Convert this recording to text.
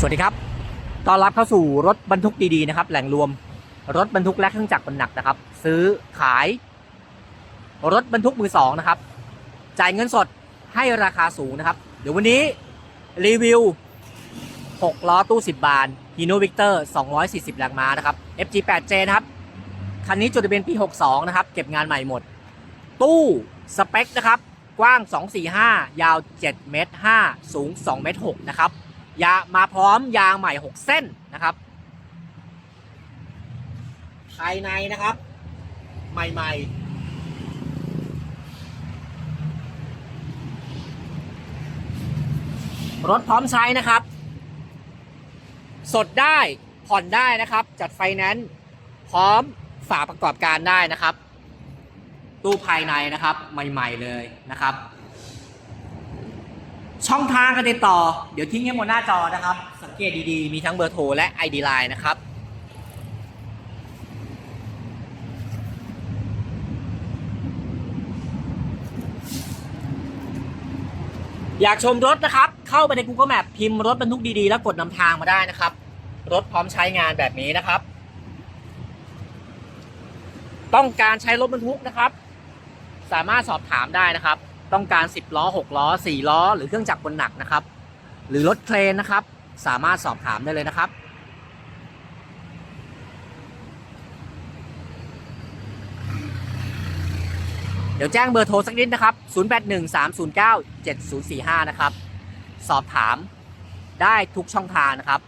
สวัสดีครับ ต้อนรับเข้าสู่รถบรรทุกดีๆนะครับ แหล่งรวมรถบรรทุกและเครื่องจักรบรรหนักนะครับ ซื้อขาย รถบรรทุกมือสองนะครับ จ่ายเงินสดให้ราคาสูงนะครับ เดี๋ยววันนี้รีวิว 6 ล้อตู้ 10 บาน Hino Victor 240 แรงม้านะครับ FG8J นะครับ คันนี้จดทะเบียนปี 62 นะครับ เก็บงานใหม่หมด ตู้สเปคนะครับ กว้าง 245 ยาว 7 เมตร 5 สูง 2 เมตร 6 นะครับ ยามาพร้อมยางใหม่ 6 เส้นนะครับ ภายในนะครับ ใหม่ๆรถพร้อมใช้นะครับ สดได้ผ่อนได้นะครับ จัดไฟแนนซ์พร้อมฝาประกอบการได้นะครับ ตู้ภายในนะครับ ใหม่ ๆ เลยนะครับ ช่องทางการติดต่อ เดี๋ยวทิ้งให้บนหน้าจอนะครับ สังเกตดีๆ มีทั้งเบอร์โทรและ ID Line นะครับอยากชมรถนะครับ เข้าไปใน Google Map พิมพ์รถบรรทุกดีๆ แล้วกดนำทางมาได้นะครับ รถพร้อมใช้งานแบบนี้นะครับ ต้องการใช้รถบรรทุกนะครับ สามารถสอบถามได้นะครับ ต้องการ 10 ล้อ 6 ล้อ 4 ล้อ หรือเครื่องจักรบนหนักนะครับ หรือรถเครนนะครับ สามารถสอบถามได้เลยนะครับ เดี๋ยวแจ้งเบอร์โทรสักนิดนะครับ 0813097045 นะครับ สอบถามได้ทุกช่องทางนะครับ